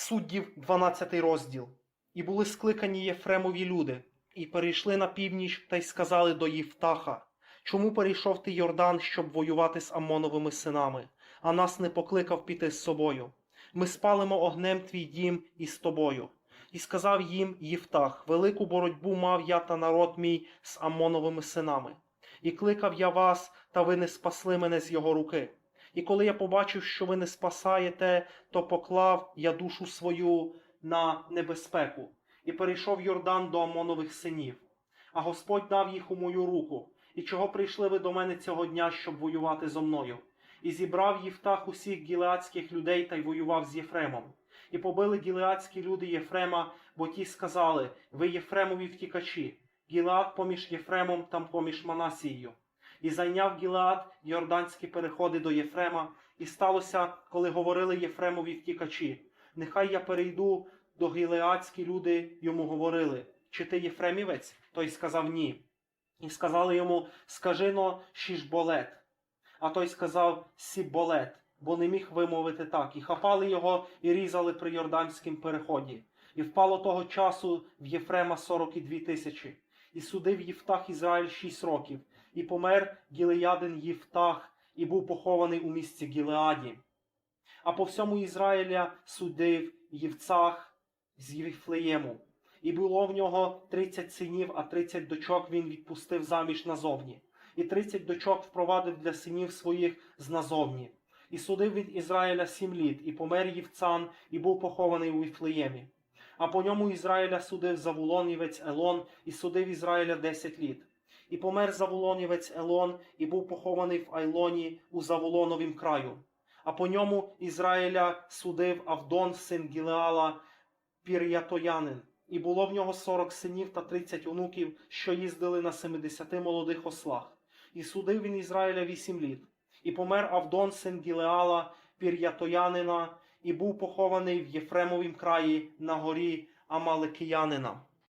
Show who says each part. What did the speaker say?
Speaker 1: Суддів 12 розділ. І були скликані Єфремові люди, і перейшли на північ та й сказали до Євтаха, чому перейшов ти Йордан, щоб воювати з Амоновими синами, а нас не покликав піти з собою? Ми спалимо огнем твій дім із тобою. І сказав їм Євтах, велику боротьбу мав я та народ мій з Амоновими синами. І кликав я вас, та ви не спасли мене з його руки. І коли я побачив, що ви не спасаєте, то поклав я душу свою на небезпеку, і перейшов Йордан до Амонових синів. А Господь дав їх у мою руку. І чого прийшли ви до мене цього дня, щоб воювати зо мною? І зібрав Євтах усіх гілеадських людей та й воював з Єфремом. І побили гілеадські люди Єфрема, бо ті сказали: Ви Єфремові втікачі, Гілеад поміж Єфремом там поміж Манасією. І зайняв Гілеад йорданські переходи до Єфрема, і сталося, коли говорили Єфремові втікачі. Нехай я перейду до Гілеадські люди йому говорили, чи ти Єфремівець? Той сказав ні. І сказали йому, скажи но шішболет. А той сказав сіболет, бо не міг вимовити так. І хапали його і різали при Йорданськім переході. І впало того часу в Єфрема сорок і дві тисячі. І судив Євтах Ізраїль шість років, і помер Гілеядин Євтах, і був похований у місці Гілеаді. А по всьому Ізраїля судив Євцах з Євфлеєму. І було в нього тридцять синів, а тридцять дочок він відпустив заміж назовні. І тридцять дочок впровадив для синів своїх з назовні. І судив він Ізраїля сім літ, і помер Євцан, і був похований у Віфлеємі. А по ньому Ізраїля судив Завулонівець Елон, і судив Ізраїля десять літ. І помер Завулонівець Елон, і був похований в Айлоні у Завулоновім краю. А по ньому Ізраїля судив Авдон, син Гілеала, Пір'ятоянин. І було в нього сорок синів та тридцять онуків, що їздили на семидесяти молодих ослах. І судив він Ізраїля вісім літ. І помер Авдон, син Гілеала, Пір'ятоянина, і був похований в Єфремовім краї на горі Амалекиянина.